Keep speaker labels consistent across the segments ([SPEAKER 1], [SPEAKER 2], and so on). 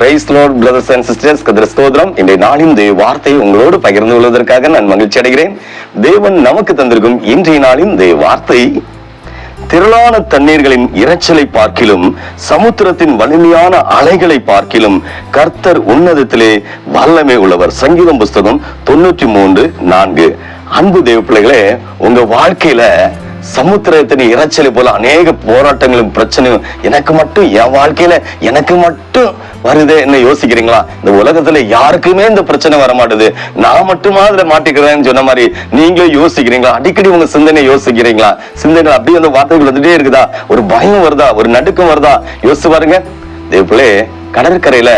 [SPEAKER 1] Praise Lord brothers and sisters கதிர ஸ்தோத்திரம். இன்றைய நாளின் தேவ வார்த்தையை உங்களோடு பகிர்ந்து கொள்வதற்காக நான் மகிழ்ச்சி அடைகிறேன் தேவன் நமக்கு தந்திருக்கும் இன்றைய நாளின் தேவ வார்த்தை திரளான தண்ணீர்களின் இரைச்சலை பார்க்கிலும் சமுத்திரத்தின் வலிமையான அலைகளை பார்க்கிலும் கர்த்தர் உன்னதத்திலே வல்லமை உள்ளவர். சங்கீதம் புஸ்தகம் தொண்ணூற்றி மூன்று நான்கு. அன்பு தேவ பிள்ளைகளே உங்க வாழ்க்கையில சமுத்திரத்தின் இரைச்சலை போல அநேக போராட்டங்களும் பிரச்சனையும் எனக்கு மட்டும் என் வாழ்க்கையில எனக்கு மட்டும் வருதே என்ன யோசிக்கிறீங்களா? இந்த உலகத்துல யாருக்குமே இந்த பிரச்சனை வர மாட்டுது நான் மட்டுமா அதுல மாட்டிக்கிறேன்னு சொன்ன மாதிரி நீங்களும் யோசிக்கிறீங்களா? அடிக்கடி உங்க சிந்தனை யோசிக்கிறீங்களா? சிந்தனை அப்படியே அந்த வார்த்தைகள் வந்துட்டே இருக்குதா? ஒரு பயம் வருதா? ஒரு நடுக்கம் வருதா? யோசிச்சு பாருங்க. இதே போல கடற்கரையில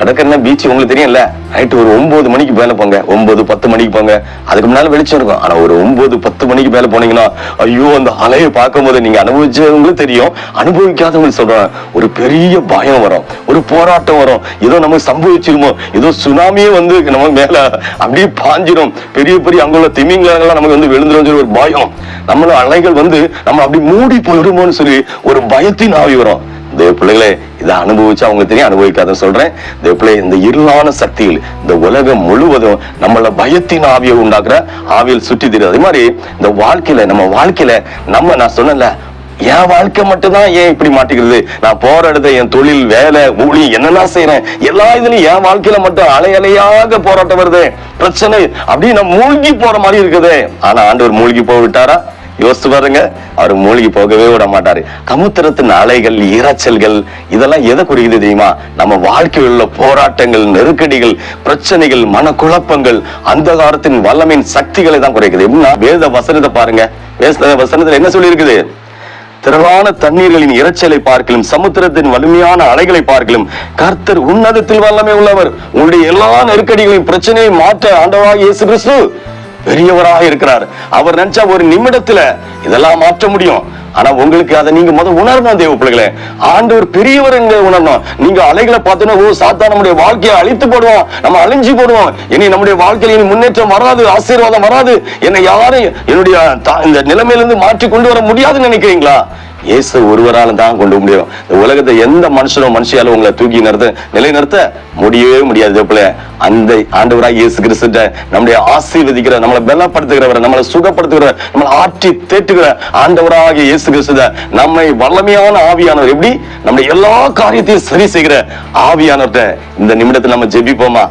[SPEAKER 1] கடற்கரை பீச் உங்களுக்கு தெரியும்ல? நைட்டு ஒரு ஒன்பது மணிக்கு மேல போங்க. ஒன்பது பத்து மணிக்கு போங்க. அதுக்கு முன்னால வெளிச்சம் இருக்கும். ஆனா ஒரு ஒன்பது பத்து மணிக்கு மேல போனீங்கன்னா ஐயோ அந்த அலையை பார்க்கும் போது நீங்க அனுபவிச்சவங்களுக்கு தெரியும். அனுபவிக்காதவங்களுக்கு சொல்றேன். ஒரு பெரிய பயம் வரும். ஒரு போராட்டம் வரும். ஏதோ நமக்கு சம்பவிச்சிருமோ? ஏதோ சுனாமியே வந்து நம்ம மேல அப்படியே பாஞ்சிரும். பெரிய பெரிய அங்குள்ள திமிங்கலங்கள்லாம் நமக்கு வந்து விழுந்துரும் சொல்லி ஒரு பயம். நம்மள அலைகள் வந்து நம்ம அப்படி மூடி போயிடுமோன்னு சொல்லி ஒரு பயத்தின் ஆவி வரும். தேவ பிள்ளைகளே இதை அனுபவிச்சு அவங்க தெரியும் அனுபவிக்காத சொல்றேன். தேவ பிள்ளை இந்த இருளான சக்தியில் இந்த உலகம் முழுவதும் நம்மள பயத்தின் ஆவியை உண்டாக்குற ஆவியில் சுற்றி தெரியும் அதே மாதிரி இந்த வாழ்க்கையில நம்ம வாழ்க்கையில நம்ம நான் சொன்னல என் வாழ்க்கை மட்டும்தான் ஏன் இப்படி மாட்டிக்கிறது? நான் போற இடத்துல என் தொழில் வேலை ஊழி என்னெல்லாம் செய்யறேன் எல்லா இதுலயும் என் வாழ்க்கையில மட்டும் அலை அலையாக போராட்டம் வருது. பிரச்சனை அப்படியே நான் மூழ்கி போற மாதிரி இருக்குது. ஆனா ஆண்டவர் மூழ்கி போய் விட்டாரா யோசிச்சு பாருங்க. அவர் மூழ்கி போகவே விட மாட்டாரு. சமுத்திரத்தின் அலைகள் இரைச்சல்கள் இதெல்லாம் எதை குறிக்குது தெரியுமா? நம்ம வாழ்க்கையில் உள்ள போராட்டங்கள் நெருக்கடிகள் பிரச்சனைகள் மனக்குழப்பங்கள் அந்த காலத்தின் வல்லமையின் சக்திகளை தான் குறைக்குது. எப்படின்னா வேத வசனத்தை பாருங்க. வேத வசனத்துல என்ன சொல்லி இருக்குது திரளான தண்ணீர்களின் இரைச்சலை பார்க்கலும் சமுத்திரத்தின் வலிமையான அலைகளை பார்க்கலும் கர்த்தர் உன்னதத்தில் வல்லமை உள்ளவர். உங்களுடைய எல்லா நெருக்கடிகளையும் பிரச்சனையை மாற்ற ஆண்டவராக இயேசு கிறிஸ்து. பெரியவராக இருக்கிறார். அவர் நினைச்சா ஒரு நிமிடத்துல இதெல்லாம் மாற்ற முடியும். ஆனா உங்களுக்கு அதை நீங்க முதல் உணரணும் தேவ பிள்ளைகளே. ஆண்டவர் பெரியவர் எங்க உணரணும். நீங்க அலைகளை பார்த்தோன்னா ஓ சாத்தா நம்முடைய வாழ்க்கையை அழித்து போடுவோம் நம்ம அழிஞ்சு போடுவோம். இனி நம்முடைய வாழ்க்கையில் இனி முன்னேற்றம் வராது ஆசீர்வாதம் வராது. என்னை யாரும் என்னுடைய தா- இந்த நிலைமையிலிருந்து மாற்றி கொண்டு வர முடியாதுன்னு நினைக்கிறீங்களா? இயேசு ஒருவரால் தான் கொண்டு முடியும். இந்த உலகத்தை எந்த மனுஷனும் மனுஷியாலும் உங்களை தூக்கி நிறுத்த நிலைநிறுத்த முடியவே முடியாது போல அந்த ஆண்டவராக இயேசு கிறிஸ்துட்ட நம்முடைய ஆசீர்வதிக்கிற நம்மளை பலப்படுத்துகிறவர் நம்மளை சுகப்படுத்துகிற நம்மளை ஆற்றி தேற்றுகிற ஆண்டவராக இயேசு கிறிஸ்துத நம்மை வல்லமையான ஆவியானவர் எப்படி? நம்முடைய எல்லா காரியத்தையும் சரி செய்கிற ஆவியானவர்கிட்ட இந்த நிமிடத்தில் நம்ம ஜெபிப்போமா?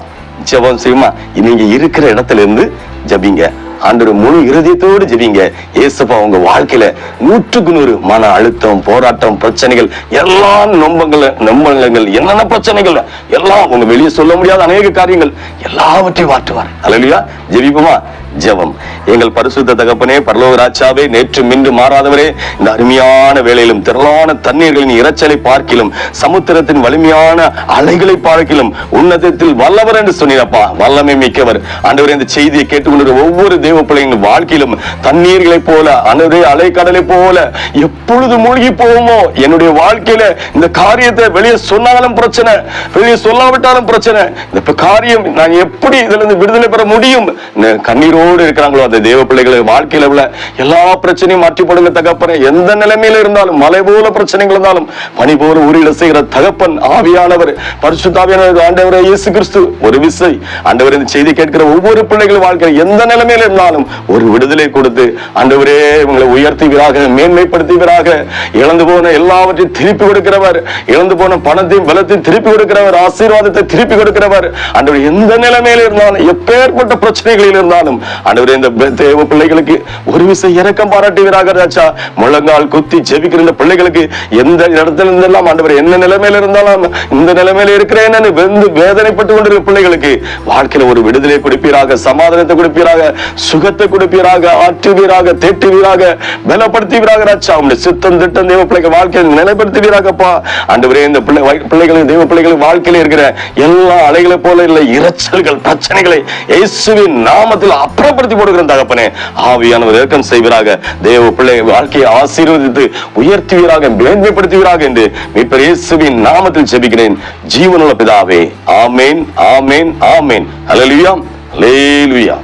[SPEAKER 1] ஜெபம் செய்யுமா நீங்க இருக்கிற இடத்துல இருந்து ஜெபிங்க. ஆண்டு முழு இருதயத்தோடு ஜெபிங்க. ஏசப்பா உங்க வாழ்க்கையில நூற்றுக்கு நூறு மன அழுத்தம் போராட்டம் பிரச்சனைகள் எல்லா நொம்பங்கள் நம்பங்கள் என்னென்ன பிரச்சனைகள் எல்லாம் உங்க வெளியே சொல்ல முடியாத அநேக காரியங்கள் எல்லாவற்றையும் மாற்றுவார். அலலியா ஜெபிப்போமா? ஜெபம். எங்கள் பரிசுத்த தகப்பனே பரலோக ராஜாவே நேற்று மின்று மாறாதவரே இந்த அருமையான வேலையிலும் திரளான தண்ணீர்களின் இரைச்சலை பார்க்கிலும் சமுத்திரத்தின் வலிமையான அலைகளை பார்க்கிலும் உன்னதத்தில் வல்லவர் என்று சொன்னீரப்பா வல்லமை மிக்கவர். ஆண்டவரே இந்த செய்தியை கேட்டுக்கொண்டிருக்கிற ஒவ்வொரு தேவ பிள்ளைங்க வாழ்க்கையிலும் தண்ணீர்களை போல அனுதே அலைக்கடலை போல எப்பொழுது மூழ்கி போவோமோ என்னுடைய வாழ்க்கையில இந்த காரியத்தை வெளியே சொன்னாலும் பிரச்சனை வெளியே சொல்லாவிட்டாலும் பிரச்சனை. இந்த காரியம் நான் எப்படி இதுல இருந்து விடுதலை பெற முடியும்? கண்ணீரோடு இருக்கிறாங்களோ அந்த தேவ பிள்ளைகளை வாழ்க்கையில உள்ள எல்லா பிரச்சனையும் மாற்றி போடுங்க தகப்பனே. எந்த நிலைமையில இருந்தாலும் மலை போல பிரச்சனைகள் இருந்தாலும் பனி போல உரியில செய்கிற தகப்பன் ஆவியானவர் பரிசுத்தாவியானவர் ஆண்டவர் இயேசு கிறிஸ்து ஒரு விசை. ஆண்டவர் இந்த செய்தி கேட்கிற ஒவ்வொரு பிள்ளைகள் வாழ்க்கையில் எந்த நிலைமையில இருந்தாலும் ஒரு விடுதலை கொடுத்து ஆண்டவரே இவங்களை உயர்த்துவீராக மேன்மைப்படுத்துவீராக. இழந்து போன எல்லாவற்றையும் திருப்பி கொடுக்கிறவர். இழந்து போன பணத்தையும் பலத்தையும் திருப்பி கொடுக்கிறவர். ஆசீர்வாதத்தை திருப்பி கொடுக்கிறவர். ஆண்டவர் எந்த நிலைமையில இருந்தாலும் எப்பேற்பட்ட பிரச்சனைகளில் இருந்தாலும் ஆண்டவரே இந்த தேவ பிள்ளைகளுக்கு ஒரு விசை இறக்கம் பாராட்டுவீராக ராஜா. முழங்கால் குத்தி ஜெபிக்கிற இந்த பிள்ளைகளுக்கு எந்த இடத்துல இருந்தெல்லாம் ஆண்டவர் என்ன நிலைமையில இருந்தாலும் இந்த நிலைமையில இருக்கிறேன் வெந்து வேதனைப்பட்டு கொண்டிருக்கிற பிள்ளைகளுக்கு வாழ்க்கையில ஒரு விடுதலை கொடுப்பீராக சமாதானத்தை கொடுப்பீராக சுகத்தை கொடுப்பீராக ஆற்றுவீராக தேட்டுவீராக பலப்படுத்துவீராக ராஜா. உங்களுடைய சித்தம் திட்டம் தெய்வ பிள்ளைகள் வாழ்க்கையை நிலைப்படுத்துவீராகப்பா. ஆண்டவரே இந்த பிள்ளை வை- தெய்வ பிள்ளைகளும் வாழ்க்கையில் வாழ்க்கையில இருக்கிற எல்லா அலைகளை போல இல்லை இரைச்சல்கள் பிரச்சனைகளை இயேசுவின் நாமத்தில் அப்புறப்படுத்தி போடுகிற தகப்பனே. ஆவியானவர் இறக்கம் செய்வீராக. தேவ பிள்ளை வாழ்க்கையை ஆசீர்வதித்து உயர்த்துவீராக மேன்மைப்படுத்துவீராக என்று மீட்பர் இயேசுவின் நாமத்தில் ஜெபிக்கிறேன். ஜீவனுள்ள பிதாவே ஆமேன் ஆமேன் ஆமேன். ஹalleluya ஹalleluya